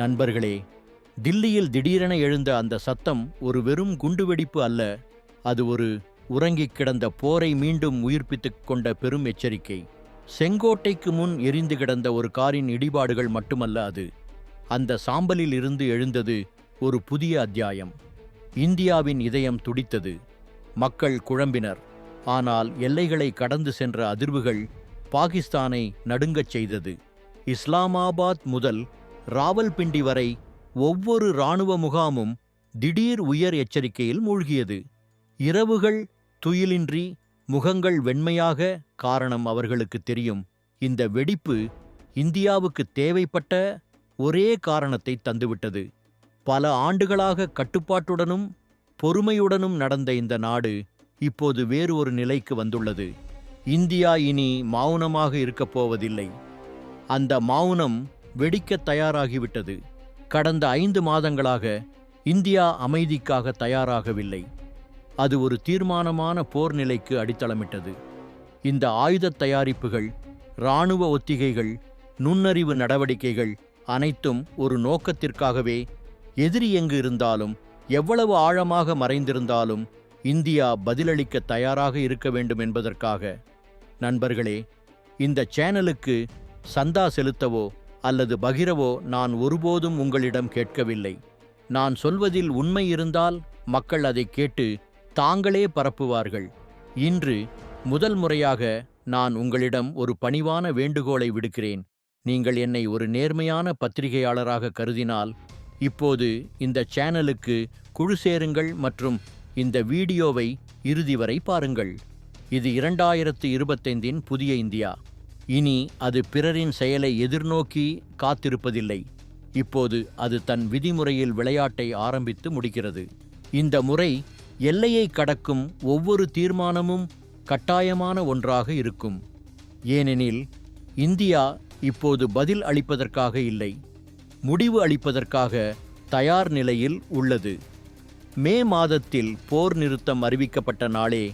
நண்பர்களே தில்லியில் திடீரென எழுந்த அந்த சத்தம் ஒரு வெறும் குண்டுவெடிப்பு அல்ல அது ஒரு உறங்கிக் கிடந்த போரை மீண்டும் உயிர்ப்பித்துக் கொண்ட பெரும் எச்சரிக்கை. செங்கோட்டைக்கு முன் எரிந்து கிடந்த ஒரு காரின் இடிபாடுகள் மட்டுமல்ல அது. அந்த சாம்பலில் இருந்து எழுந்தது ஒரு புதிய அத்தியாயம். இந்தியாவின் இதயம் துடித்தது. மக்கள் குழம்பினர். ஆனால் எல்லைகளை கடந்து சென்ற அதிர்வுகள் பாகிஸ்தானை நடுங்கச் செய்தது. இஸ்லாமாபாத் முதல் ராவல்பிண்டி வரை ஒவ்வொரு இராணுவ முகாமும் திடீர் உயர் எச்சரிக்கையில் மூழ்கியது. இரவுகள் துயிலின்றி முகங்கள் வெண்மையாக காரணம் அவர்களுக்கு தெரியும். இந்த வெடிப்பு இந்தியாவுக்கு தேவைப்பட்ட ஒரே காரணத்தை தந்துவிட்டது. பல ஆண்டுகளாக கட்டுப்பாட்டுடனும் பொறுமையுடனும் நடந்த இந்த நாடு இப்போது வேறு ஒரு நிலைக்கு வந்துள்ளது. இந்தியா இனி மௌனமாக இருக்கப் போவதில்லை. அந்த மௌனம் வெடிக்கத் தயாராகிவிட்டது. கடந்த ஐந்து மாதங்களாக இந்தியா அமைதிக்காக தயாராகவில்லை. அது ஒரு தீர்மானமான போர் நிலைக்கு அடித்தளமிட்டது. இந்த ஆயுதத் தயாரிப்புகள் இராணுவ ஒத்திகைகள் நுண்ணறிவு நடவடிக்கைகள் அனைத்தும் ஒரு நோக்கத்திற்காகவே எதிரி எங்கு இருந்தாலும் எவ்வளவு ஆழமாக மறைந்திருந்தாலும் இந்தியா பதிலளிக்க தயாராக இருக்க வேண்டும் என்பதற்காக. நண்பர்களே இந்த சேனலுக்கு சந்தா செலுத்தவோ அல்லது பகிரவோ நான் ஒருபோதும் உங்களிடம் கேட்கவில்லை. நான் சொல்வதில் உண்மை இருந்தால் மக்கள் அதை கேட்டு தாங்களே பரப்புவார்கள். இன்று முதல் முறையாக நான் உங்களிடம் ஒரு பணிவான வேண்டுகோளை விடுக்கிறேன். நீங்கள் என்னை ஒரு நேர்மையான பத்திரிகையாளராக கருதினால் இப்போது இந்த சேனலுக்கு குழு சேருங்கள் மற்றும் இந்த வீடியோவை இறுதி வரை பாருங்கள். இது இரண்டாயிரத்து இருபத்தைந்தின் புதிய இந்தியா. இனி அது பிறரின் செயலை எதிர்நோக்கி காத்திருப்பதில்லை. இப்போது அது தன் விதிமுறையில் விளையாட்டை ஆரம்பித்து முடிக்கிறது. இந்த முறை எல்லையை கடக்கும் ஒவ்வொரு தீர்மானமும் கட்டாயமான ஒன்றாக இருக்கும். ஏனெனில் இந்தியா இப்போது பதில் அளிப்பதற்காக இல்லை. முடிவு அளிப்பதற்காக தயார் நிலையில் உள்ளது. மே மாதத்தில் போர் நிறுத்தம் அறிவிக்கப்பட்ட நாளே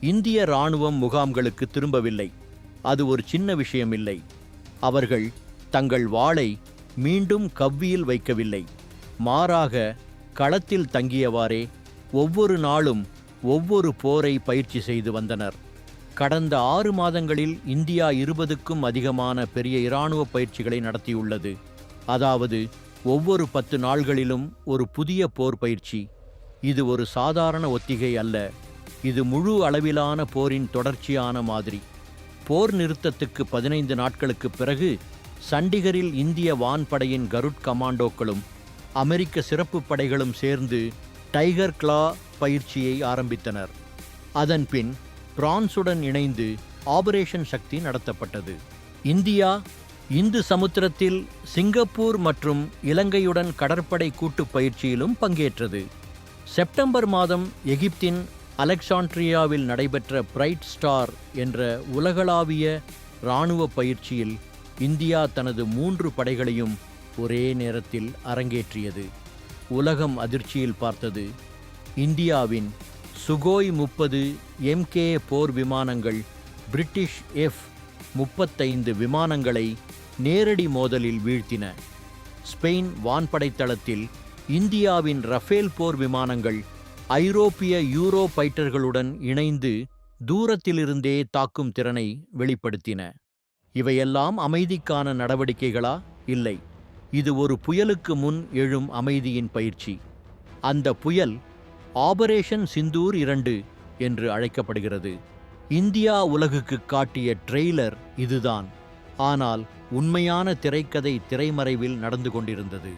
இந்திய இராணுவம் முகாம்களுக்கு திரும்பவில்லை. அது ஒரு சின்ன விஷயமில்லை. அவர்கள் தங்கள் வாளை மீண்டும் கவ்வியில் வைக்கவில்லை. மாறாக களத்தில் தங்கியவாறே ஒவ்வொரு நாளும் ஒவ்வொரு போரை பயிற்சி செய்து வந்தனர். கடந்த ஆறு மாதங்களில் இந்தியா இருபதுக்கும் அதிகமான பெரிய இராணுவ பயிற்சிகளை நடத்தியுள்ளது. அதாவது ஒவ்வொரு பத்து நாள்களிலும் ஒரு புதிய போர் பயிற்சி. இது ஒரு சாதாரண ஒத்திகை அல்ல. இது முழு அளவிலான போரின் தொடர்ச்சியான மாதிரி. போர் நிறுத்தத்துக்கு பதினைந்து நாட்களுக்குப் பிறகு சண்டிகரில் இந்திய வான்படையின் கருட் கமாண்டோக்களும் அமெரிக்க சிறப்பு படைகளும் சேர்ந்து டைகர் கிளா பயிற்சியை ஆரம்பித்தனர். அதன்பின் பிரான்சுடன் இணைந்து ஆபரேஷன் சக்தி நடத்தப்பட்டது. இந்தியா இந்து சமுத்திரத்தில் சிங்கப்பூர் மற்றும் இலங்கையுடன் கடற்படை கூட்டுப் பயிற்சியிலும் பங்கேற்றது. செப்டம்பர் மாதம் எகிப்தின் அலெக்சாண்ட்ரியாவில் நடைபெற்ற பிரைட் ஸ்டார் என்ற உலகளாவிய இராணுவ பயிற்சியில் இந்தியா தனது மூன்று படைகளையும் ஒரே நேரத்தில் அரங்கேற்றியது. உலகம் அதிர்ச்சியில் பார்த்தது. இந்தியாவின் சுகோய் முப்பது எம்கே போர் விமானங்கள் பிரிட்டிஷ் எஃப் முப்பத்தைந்து விமானங்களை நேரடி மோதலில் வீழ்த்தின. ஸ்பெயின் வான்படை தளத்தில் இந்தியாவின் ரஃபேல் போர் விமானங்கள் ஐரோப்பிய யூரோ பைட்டர்களுடன் இணைந்து தூரத்திலிருந்தே தாக்கும் திறனை வெளிப்படுத்தின. இவையெல்லாம் அமைதிக்கான நடவடிக்கைகளா? இல்லை. இது ஒரு புயலுக்கு முன் எழும் அமைதியின் பயிற்சி. அந்த புயல் ஆபரேஷன் சிந்தூர் இரண்டு என்று அழைக்கப்படுகிறது. இந்தியா உலகுக்கு காட்டிய ட்ரெய்லர் இதுதான். ஆனால் உண்மையான திரைக்கதை திரைமறைவில் நடந்து கொண்டிருந்தது.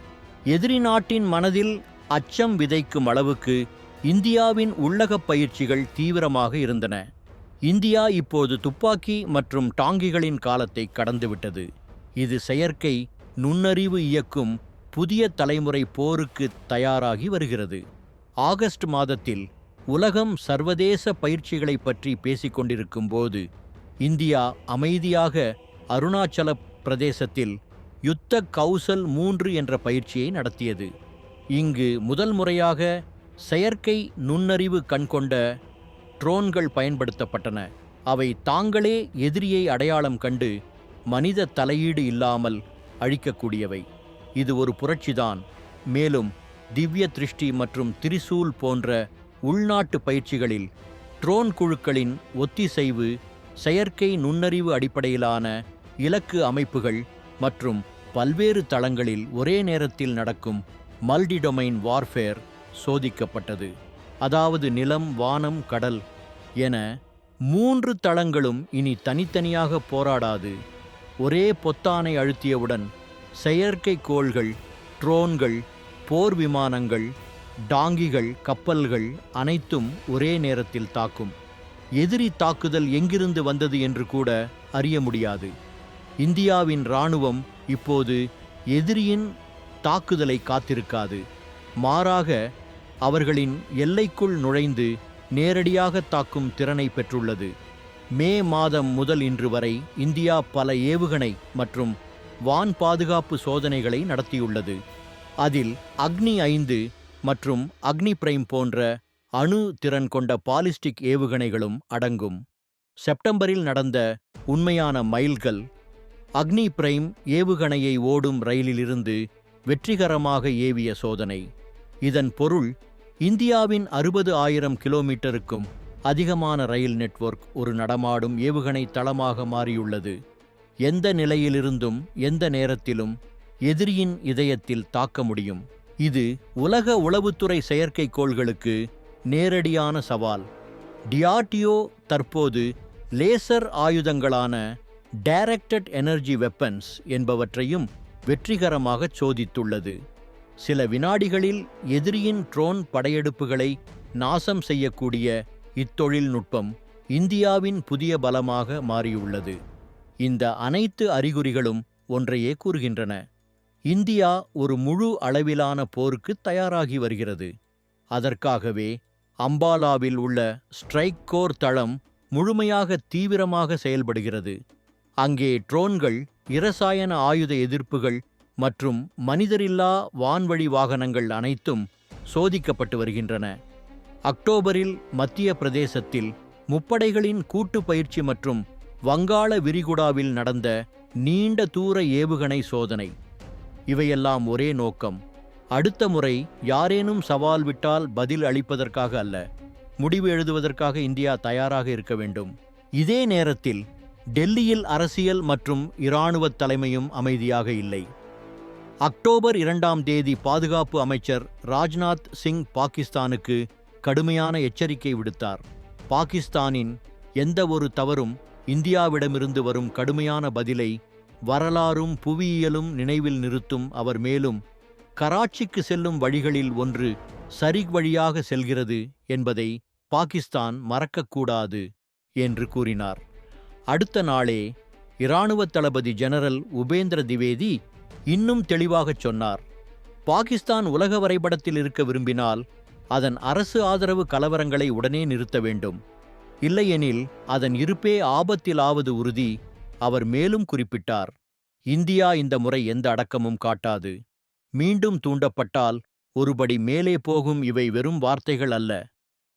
எதிரி நாட்டின் மனதில் அச்சம் விதைக்கும் அளவுக்கு இந்தியாவின் உள்ளகப் பயிற்சிகள் தீவிரமாக இருந்தன. இந்தியா இப்போது துப்பாக்கி மற்றும் டாங்கிகளின் காலத்தை கடந்துவிட்டது. இது செயற்கை நுண்ணறிவு இயக்கும் புதிய தலைமுறை போருக்கு தயாராகி வருகிறது. ஆகஸ்ட் மாதத்தில் உலகம் சர்வதேச பயிற்சிகளை பற்றி பேசிக்கொண்டிருக்கும் போது இந்தியா அமைதியாக அருணாச்சல பிரதேசத்தில் யுத்த கௌசல் மூன்று என்ற பயிற்சியை நடத்தியது. இங்கு முதல் முறையாக செயற்கை நுண்ணறிவு கண்கொண்ட ட்ரோன்கள் பயன்படுத்தப்பட்டன. அவை தாங்களே எதிரியை அடையாளம் கண்டு மனித தலையீடு இல்லாமல் அழிக்கக்கூடியவை. இது ஒரு புரட்சிதான். மேலும் திவ்ய திருஷ்டி மற்றும் திரிசூல் போன்ற உள்நாட்டு பயிற்சிகளில் ட்ரோன் குழுக்களின் ஒத்திசைவு செயற்கை நுண்ணறிவு அடிப்படையிலான இலக்கு அமைப்புகள் மற்றும் பல்வேறு தளங்களில் ஒரே நேரத்தில் நடக்கும் மல்டிடொமைன் வார்ஃபேர் சோதிக்கப்பட்டது. அதாவது நிலம் வானம் கடல் என மூன்று தளங்களும் இனி தனித்தனியாக போராடாது. ஒரே பொத்தானை அழுத்தியவுடன் செயற்கைக்கோள்கள் ட்ரோன்கள் போர் விமானங்கள் டாங்கிகள் கப்பல்கள் அனைத்தும் ஒரே நேரத்தில் தாக்கும். எதிரி தாக்குதல் எங்கிருந்து வந்தது என்று கூட அறிய முடியாது. இந்தியாவின் இராணுவம் இப்போது எதிரியின் தாக்குதலை காத்திருக்காது. மாறாக அவர்களின் எல்லைக்குள் நுழைந்து நேரடியாக தாக்கும் திறனை பெற்றுள்ளது. மே மாதம் முதல் இன்று வரை இந்தியா பல ஏவுகணை மற்றும் வான் பாதுகாப்பு சோதனைகளை நடத்தியுள்ளது. அதில் அக்னி ஐந்து மற்றும் அக்னி பிரைம் போன்ற அணு திறன் கொண்ட பாலிஸ்டிக் ஏவுகணைகளும் அடங்கும். செப்டம்பரில் நடந்த உண்மையான மைல்கள் அக்னி பிரைம் ஏவுகணையை ஓடும் ரயிலிலிருந்து வெற்றிகரமாக ஏவிய சோதனை. இதன் பொருள் இந்தியாவின் அறுபது ஆயிரம் கிலோமீட்டருக்கும் அதிகமான ரயில் நெட்வொர்க் ஒரு நடமாடும் ஏவுகணை தளமாக மாறியுள்ளது. எந்த நிலையிலிருந்தும் எந்த நேரத்திலும் எதிரியின் இதயத்தில் தாக்க முடியும். இது உலக உளவுத்துறை செயற்கைக்கோள்களுக்கு நேரடியான சவால். டிஆர்டிஓ தற்போது லேசர் ஆயுதங்களான டைரக்டட் எனர்ஜி வெப்பன்ஸ் என்பவற்றையும் வெற்றிகரமாக சோதித்துள்ளது. சில வினாடிகளில் எதிரியின் ட்ரோன் படையெடுப்புகளை நாசம் செய்யக்கூடிய இத்தொழில்நுட்பம் இந்தியாவின் புதிய பலமாக மாறியுள்ளது. இந்த அனைத்து அறிகுறிகளும் ஒன்றையே கூறுகின்றன. இந்தியா ஒரு முழு அளவிலான போருக்கு தயாராகி வருகிறது. அதற்காகவே அம்பாலாவில் உள்ள ஸ்ட்ரைக் கோர் தளம் முழுமையாக தீவிரமாக செயல்படுகிறது. அங்கே ட்ரோன்கள் இரசாயன ஆயுத எதிர்ப்புகள் மற்றும் மனிதரில்லா வான்வழி வாகனங்கள் அனைத்தும் சோதிக்கப்பட்டு வருகின்றன. அக்டோபரில் மத்திய பிரதேசத்தில் முப்படைகளின் கூட்டு பயிற்சி மற்றும் வங்காள விரிகுடாவில் நடந்த நீண்ட தூர ஏவுகணை சோதனை. இவையெல்லாம் ஒரே நோக்கம். அடுத்த முறை யாரேனும் சவால் விட்டால் பதில் அளிப்பதற்காக அல்ல. முடிவு எழுதுவதற்காக இந்தியா தயாராக இருக்க வேண்டும். இதே நேரத்தில் டெல்லியில் அரசியல் மற்றும் இராணுவத் தலைமையும் அமைதியாக இல்லை. அக்டோபர் இரண்டாம் தேதி பாதுகாப்பு அமைச்சர் ராஜ்நாத் சிங் பாகிஸ்தானுக்கு கடுமையான எச்சரிக்கை விடுத்தார். பாகிஸ்தானின் எந்த ஒரு தவறும் இந்தியாவிடமிருந்து வரும் கடுமையான பதிலை வரலாறும் புவியியலும் நினைவில் நிறுத்தும் அவர் மேலும் கராச்சிக்கு செல்லும் வழிகளில் ஒன்று சரிக் வழியாக செல்கிறது என்பதை பாகிஸ்தான் மறக்கக்கூடாது என்று கூறினார். அடுத்த நாளே இராணுவ தளபதி ஜெனரல் உபேந்திர திவேதி இன்னும் தெளிவாகச் சொன்னார். பாகிஸ்தான் உலக வரைபடத்தில் இருக்க விரும்பினால் அதன் அரசு ஆதரவு கலவரங்களை உடனே நிறுத்த வேண்டும். இல்லையெனில் அதன் இருப்பே ஆபத்திலாவது உறுதி அவர் மேலும் குறிப்பிட்டார். இந்தியா இந்த முறை எந்த அடக்கமும் காட்டாது. மீண்டும் தூண்டப்பட்டால் ஒருபடி மேலே போகும் இவை வெறும் வார்த்தைகள் அல்ல.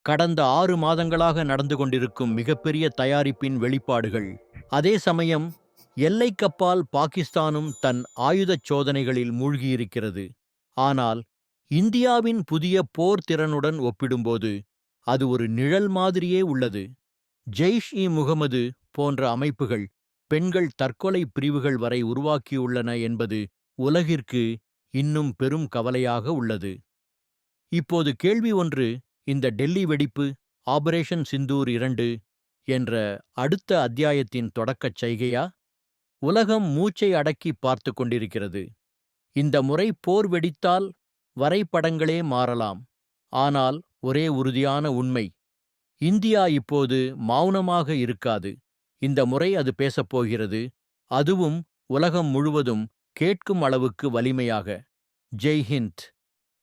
கடந்த ஆறு மாதங்களாக நடந்து கொண்டிருக்கும் மிகப்பெரிய தயாரிப்பின் வெளிப்பாடுகள். அதே சமயம் எல்லைக்கப்பால் பாகிஸ்தானும் தன் ஆயுதச் சோதனைகளில் மூழ்கியிருக்கிறது. ஆனால் இந்தியாவின் புதிய போர் திறனுடன் ஒப்பிடும்போது அது ஒரு நிழல் மாதிரியே உள்ளது. ஜெய்ஷ் இ முகமது போன்ற அமைப்புகள் பெண்கள் தற்கொலை பிரிவுகள் வரை உருவாக்கியுள்ளன என்பது உலகிற்கு இன்னும் பெரும் கவலையாக உள்ளது. இப்போது கேள்வி ஒன்று இந்த டெல்லி வெடிப்பு ஆபரேஷன் சிந்தூர் இரண்டு என்ற அடுத்த அத்தியாயத்தின் தொடக்கச் செய்கையா? உலகம் மூச்சை அடக்கி பார்த்து கொண்டிருக்கிறது. இந்த முறை போர் வெடித்தால் வரைபடங்களே மாறலாம். ஆனால் ஒரே உறுதியான உண்மை. இந்தியா இப்போது மௌனமாக இருக்காது. இந்த முறை அது பேசப்போகிறது அதுவும் உலகம் முழுவதும் கேட்கும் அளவுக்கு வலிமையாக. ஜெய்ஹிந்த்